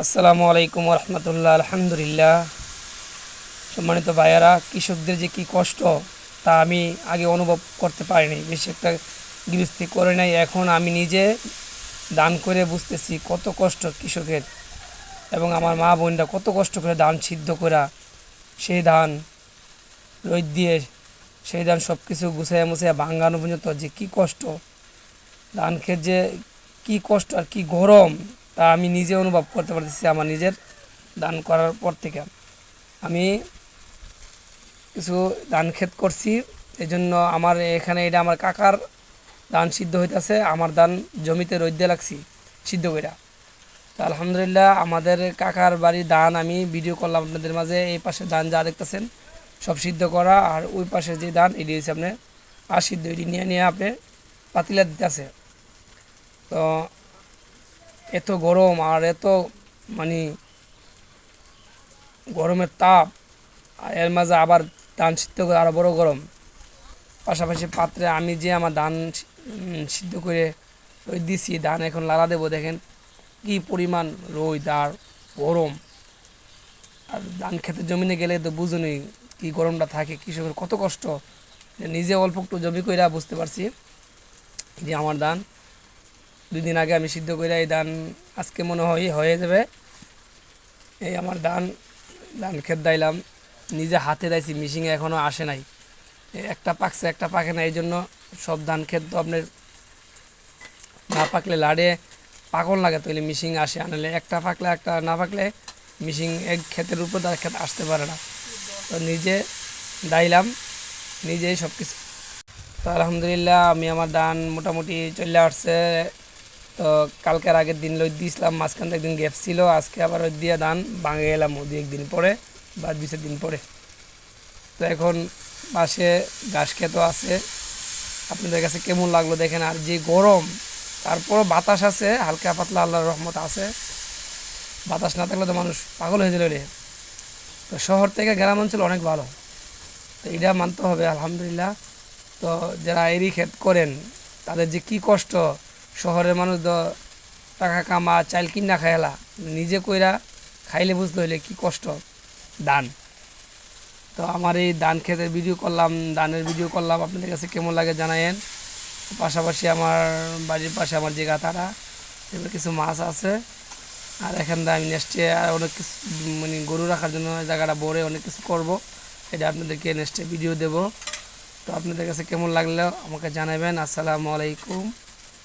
আসসালামু আলাইকুম রহমতুল্লাহ, আলহামদুলিল্লাহ। সম্মানিত ভাইয়ারা, কৃষকদের যে কি কষ্ট, তা আমি আগে অনুভব করতে পারিনি। বেশি একটা গৃহস্থী করে নাই, এখন আমি নিজে দান করে বুঝতেছি কত কষ্ট কৃষকের। এবং আমার মা বোনরা কত কষ্ট করে ধান সিদ্ধ করা, সেই ধান, রোদ দিয়ে সেই ধান সব কিছু গুছাইয়া মুছাইয়া ভাঙ্গানো পর্যন্ত যে কি কষ্ট, ধান ক্ষেত যে কি কষ্ট আর কি গরম। তা আমি নিজে অনুভব করতে পারতেছি আমার নিজের দান করার পর থেকে। আমি কিছু ধান ক্ষেত করছি এই জন্য আমার এখানে এটা আমার কাকার ধান সিদ্ধ হইতেছে, আমার ধান জমিতে রোদ্দে লাগছি, সিদ্ধ কইরা। তা আলহামদুলিল্লাহ আমাদের কাকার বাড়ির ধান আমি ভিডিও করলাম আপনাদের মাঝে, এই পাশে ধান যা দেখতেছেন, সব সিদ্ধ করা, আর ওই পাশে যে ধান এটি হচ্ছে আপনার আর সিদ্ধ এটি নিয়ে নিয়ে আপনি পাতিলা দিতেছে। তো এত গরম আর এত মানে গরমের তাপ, আর এর মাঝে আবার ধান সিদ্ধ করে আরও বড় গরম। পাশাপাশি পাত্রে আমি যে আমার ধান সিদ্ধ করে ওই দিছি, ধান এখন লালা দেবো, দেখেন কি পরিমাণ রোদ আর গরম। আর ধান খেতে জমিনে গেলে তো বুঝুনি কি গরমটা থাকে, কৃষকের কত কষ্ট। নিজে অল্প একটু জমি কইরা বুঝতে পারছি যে আমার ধান দুই দিন আগে আমি সিদ্ধ করে এই ধান আজকে মনে হয় হয়ে যাবে। এই আমার ধান ধান ক্ষেত দাইলাম, নিজে হাতে দাইছি মিশিংয়ে এখনও আসে নাই। একটা পাকছে, একটা পাকে না, এই জন্য সব ধান ক্ষেত তো আপনার না পাকলে লাড়ে পাকল লাগে তাহলে মিশিং আসে আনলে একটা পাকলে, একটা না পাকলে মিশিং এক ক্ষেতের উপর তার ক্ষেত আসতে পারে না। তো নিজে দাইলাম, নিজেই সব কিছু তো আলহামদুলিল্লাহ, আমি আমার ধান মোটামুটি চলে আসছে। তো কালকের আগের দিন লই দিয়েছিলাম, মাঝখান থেকে একদিন গ্যাপ ছিল, আজকে আবার ওই দিয়ে ধান ভাঙে গেলাম দু একদিন পরে বা দুই দিন পরে। তো এখন পাশে ঘাস খেতো আছে। আপনাদের কাছে কেমন লাগল দেখেন? আর যে গরম, তারপরও বাতাস আছে, হালকা পাতলা আল্লাহর রহমত আছে। বাতাস না থাকলে তো মানুষ পাগল হয়ে যেল রে। তো শহর থেকে গ্রাম অঞ্চল অনেক ভালো। তো এটা মানতে হবে, আলহামদুলিল্লাহ। তো যারা এরই ক্ষেত করেন, তাদের যে কি কষ্ট শহরের মানুষ টাকা কামা চাইল কিনা খাইলা। নিজে কইরা খাইলে বুঝতে হইলে কি কষ্ট? দান। তো আমার এই ধান ক্ষেতের ভিডিও করলাম ধানের ভিডিও করলাম। আপনাদের কাছে কেমন লাগে জানায়েন। পাশাপাশি আমার বাড়ির পাশে আমার যে গাতারা, এবার কিছু মাছ আছে। আর এখান থেকে আমি নেক্সটে আর অনেক কিছু মানে গরু রাখার জন্য জায়গাটা ভরে অনেক কিছু করব। এটা আপনাদেরকে নেক্সটে ভিডিও দেব। তো আপনাদের কাছে কেমন লাগল আমাকে জানাবেন। আসসালামু আলাইকুম।